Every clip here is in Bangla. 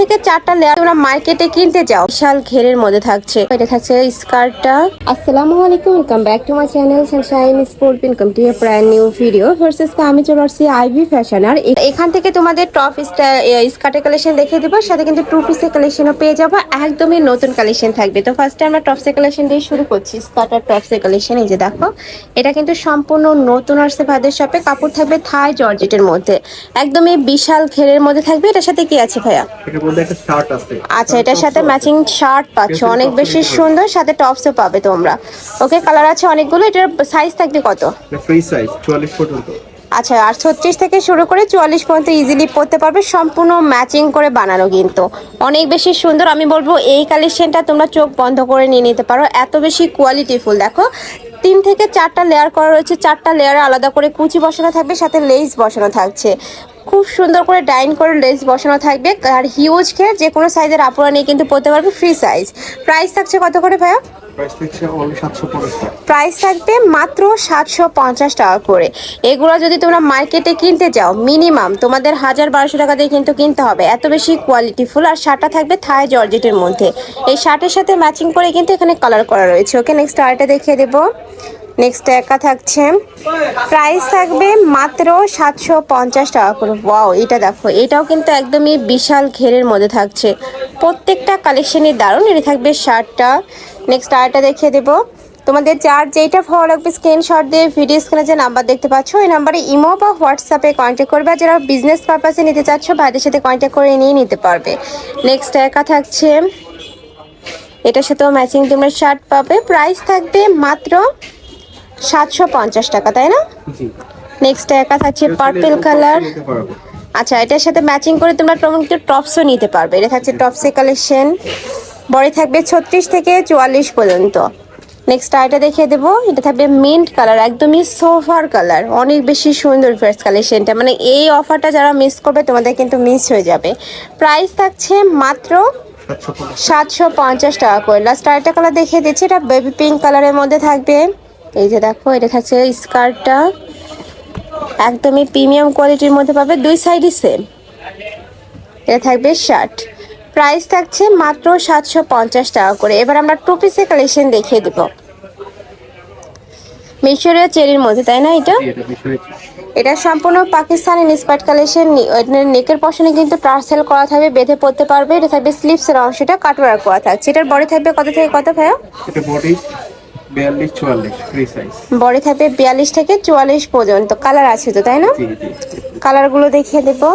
থেকে চারটা লেয়ার তোমরা মার্কেটে কিনতে যাও। বিশাল ঘেরের মধ্যে থাকছে। এটা থাকছে স্কার্টটা। আসসালামু আলাইকুম welcome back to my channel sunshine sport welcome to a brand new video versus আমি চলে আসছি আইভি ফ্যাশন আর এখান থেকে তোমাদের টপ স্কার্টের কালেকশন দেখিয়ে দেবো সাথে কিন্তু টু পিসের কালেকশনও পেয়ে যাব। একদমই নতুন কালেকশন থাকবে। তো ফার্স্টে আমরা টপসের কালেকশন দিয়ে শুরু করছি। স্কার্ট আর টপসের কালেকশন এই যে দেখো। এটা কিন্তু সম্পূর্ণ নতুন আসছে ভাইদের শপে কাপড় থাকবে থাই জর্জেটের মধ্যে। একদমই বিশাল ঘেরের মধ্যে থাকবে। এটার সাথে কি আছে ভাইয়া? মধ্যে একটা শার্ট আছে। আচ্ছা এটার সাথে ম্যাচিং শার্ট পাচ্ছ অনেক বেশি সুন্দর সাথে টপসও পাবে তোমরা। ওকে কালার আছে অনেকগুলো এটার সাইজ থাকবে কত? ফ্রি সাইজ চুয়াল্লিশ পর্যন্ত। আচ্ছা আর ছত্রিশ থেকে শুরু করে চুয়াল্লিশ পর্যন্ত ইজিলি পড়তে পারবে সম্পূর্ণ ম্যাচিং করে বানানো কিন্তু। অনেক বেশি সুন্দর আমি বলব এই কালেকশনটা তোমরা চোখ বন্ধ করে নিয়ে নিতে পারো। এত বেশি কোয়ালিটিফুল দেখো। তিন থেকে চারটা লেয়ার করা রয়েছে চারটা লেয়ারে আলাদা করে কুচি বসানো থাকবে সাথে লেস বসানো থাকছে। খুব সুন্দর করে ডাইন করে লেস বসানো থাকবে আর হিউজ খেয়ে যে কোনো সাইজের আপুরা নিয়ে কিন্তু পড়তে পারবে ফ্রি সাইজ প্রাইস থাকছে কত করে ভাইয়া? প্রাইস থাকবে মাত্র সাতশো পঞ্চাশ টাকা করে। এগুলো যদি তোমরা মার্কেটে কিনতে যাও মিনিমাম তোমাদের হাজার বারোশো টাকা দিয়ে কিন্তু কিনতে হবে। এত বেশি কোয়ালিটিফুল আর শার্টটা থাকবে থাই জর্জেটের মধ্যে। এই শার্টের সাথে ম্যাচিং করে কিন্তু এখানে কালার করা রয়েছে। ওকে নেক্সট আরেকটা দেখিয়ে দেবো। নেক্সট একা থাকছে। প্রাইস থাকবে মাত্র সাতশো পঞ্চাশ টাকা করে। ওয়াও এটা দেখো, এটাও কিন্তু একদমই বিশাল ঘেরের মধ্যে থাকছে। প্রত্যেকটা কালেকশনই দারুণ, এটা থাকবে শার্টটা নেক্সট আরেকটা দেখিয়ে দেবো। তোমাদের যার যেটা ভালো লাগবে স্ক্রিনশট দিয়ে ভিডিও স্ক্রিনে যে নাম্বার দেখতে পাচ্ছ, ওই নাম্বারে ইমো বা হোয়াটসঅ্যাপে কন্ট্যাক্ট করবে। যারা বিজনেস পারপাসে নিতে চাচ্ছ, ভাইদের সাথে কন্ট্যাক্ট করে নিয়ে নিতে পারবে। নেক্সট একা থাকছে, এটার সাথেও ম্যাচিং তোমরা শার্ট পাবে। প্রাইস থাকবে মাত্র সাতশো পঞ্চাশ টাকা তাই না? জি। নেক্সট একা থাকছে পার্পেল কালার আচ্ছা এটার সাথে ম্যাচিং করে তোমরা টমেটো টপসও নিতে পারবে। এটা থাকছে টপসে কালেকশন বড়ি থাকবে ছত্রিশ থেকে চুয়াল্লিশ পর্যন্ত। নেক্সট আইটা দেখিয়ে দেবো। এটা থাকবে মিন্ট কালার একদমই সোফার কালার অনেক বেশি সুন্দর ফার্স্ট কালেকশনটা মানে এই অফারটা যারা মিস করবে তোমাদের কিন্তু মিস হয়ে যাবে। প্রাইস থাকছে মাত্র সাতশো পঞ্চাশ। সাতশো পঞ্চাশ টাকা করে। লাস্ট আরেকটা কালার দেখিয়ে দিচ্ছি। এটা বেবি পিঙ্ক কালারের মধ্যে থাকবে। এই যে দেখো এটা থাকছে স্কার্টটা। একদমই প্রিমিয়াম কোয়ালিটির মধ্যে পাবে দুই সাইডই সেম এটা থাকবে শার্ট প্রাইস থাকছে মাত্র সাতশো পঞ্চাশ টাকা করে। এবার আমরা টু পিসের কালেকশন দেখিয়ে দেবো। মিশরীয় চেরির মধ্যে তাই না এটা? এটা সম্পূর্ণ পাকিস্তানি ইন্সপায়ার্ড কালেকশন নেকের পশনে কিন্তু টার্সেল করা থাকবে বেঁধে পড়তে পারবে। এটা থাকবে স্লিপসের অংশটা কাটওয়ার করা থাকছে। এটার বডি থাকবে কত থেকে কত ভাইয়া? বডি বিয়াল্লিশ চুয়াল্লিশ ফ্রি সাইজ বডি থাকবে বিয়াল্লিশ থেকে চুয়াল্লিশ পর্যন্ত। কালার আছে তো তাই না? কালারগুলো কালারগুলো দেখিয়ে দেবো।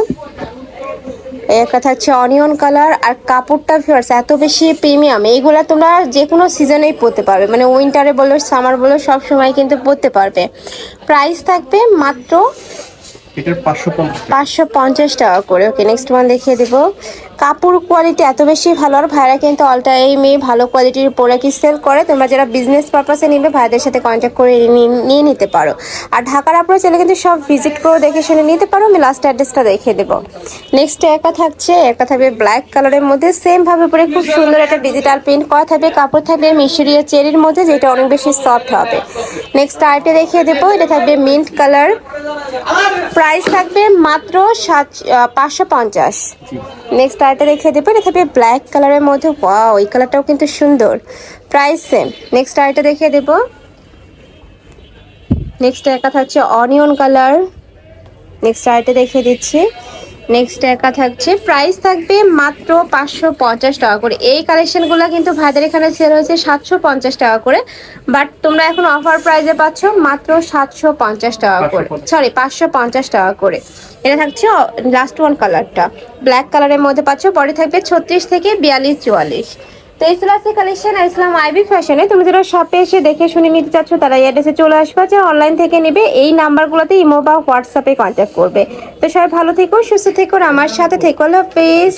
একটা থাকছে অনিয়ন কালার আর কাপড়টা ফিয়ার্স এত বেশি প্রিমিয়াম এইগুলো তোমরা যে কোনো সিজনেই পরতে পারবে। মানে উইন্টারে বলো সামার বলো সব সময় কিন্তু পরতে পারবে। প্রাইস থাকবে মাত্র এটার পাঁচশো পঞ্চাশ টাকা। করে। ওকে নেক্সট ওয়ান দেখিয়ে দেবো। কাপড় কোয়ালিটি এত বেশি ভালো আর ভাইরা কিন্তু অল টাইমে ভালো কোয়ালিটির প্রোডাক্ট সেল করে। তোমরা যারা বিজনেস পারপাসে নিবে, ভাইদের সাথে কন্ট্যাক্ট করে নিয়ে নিতে পারো। আর ঢাকার আপনারা চাইলে কিন্তু সব ভিজিট করে দেখে শুনে নিতে পারো। আমি লাস্ট অ্যাড্রেসটা দেখিয়ে দেবো। নেক্সট একা থাকছে, একা থাকবে ব্ল্যাক কালারের মধ্যে। সেম ভাবে পরে খুব সুন্দর একটা ডিজিটাল প্রিন্ট করা থাকবে। কাপড় থাকবে মিশরীয় চেরির মধ্যে, যেটা অনেক বেশি সফট হবে। নেক্সট আরেকটা দেখিয়ে দেবো। এটা থাকবে মিন্ট কালার প্রাইস থাকবে মাত্র সাত পাঁচশো পঞ্চাশ। নেক্সট আরেকটা দেখিয়ে দেবো এটা থাকবে ব্ল্যাক কালারের মধ্যে। ওয়াও এই কালারটাও কিন্তু সুন্দর। প্রাইস সেম নেক্সট আরেকটা দেখিয়ে দেবো। নেক্সট একা থাকছে অনিয়ন কালার নেক্সট আরেকটা দেখিয়ে দিচ্ছি। নেক্সট একা থাকছে। প্রাইস থাকবে মাত্র পাঁচশো পঞ্চাশ টাকা করে। এই কালেকশনগুলো কিন্তু ভাইদের এখানে সেল হয়েছে সাতশো পঞ্চাশ টাকা করে। বাট তোমরা এখন অফার প্রাইসে পাচ্ছ মাত্র সাতশো পঞ্চাশ টাকা করে। সরি পাঁচশো পঞ্চাশ টাকা করে। এটা থাকছে লাস্ট ওয়ান কালারটা ব্ল্যাক কালারের মধ্যে পাচ্ছ পরে থাকবে ছত্রিশ থেকে বিয়াল্লিশ চুয়াল্লিশ। এই ইসলাম আইবি ফ্যাশনে তুমি শপে এসে দেখে শুনে নিতে চাচ্ছ, তারা এই চলে আসবে অনলাইন থেকে নেবে। এই হোয়াটসঅ্যাপে করবে। তো সবাই ভালো থেকো, সুস্থ থেকো আমার সাথে থেকো। প্লিজ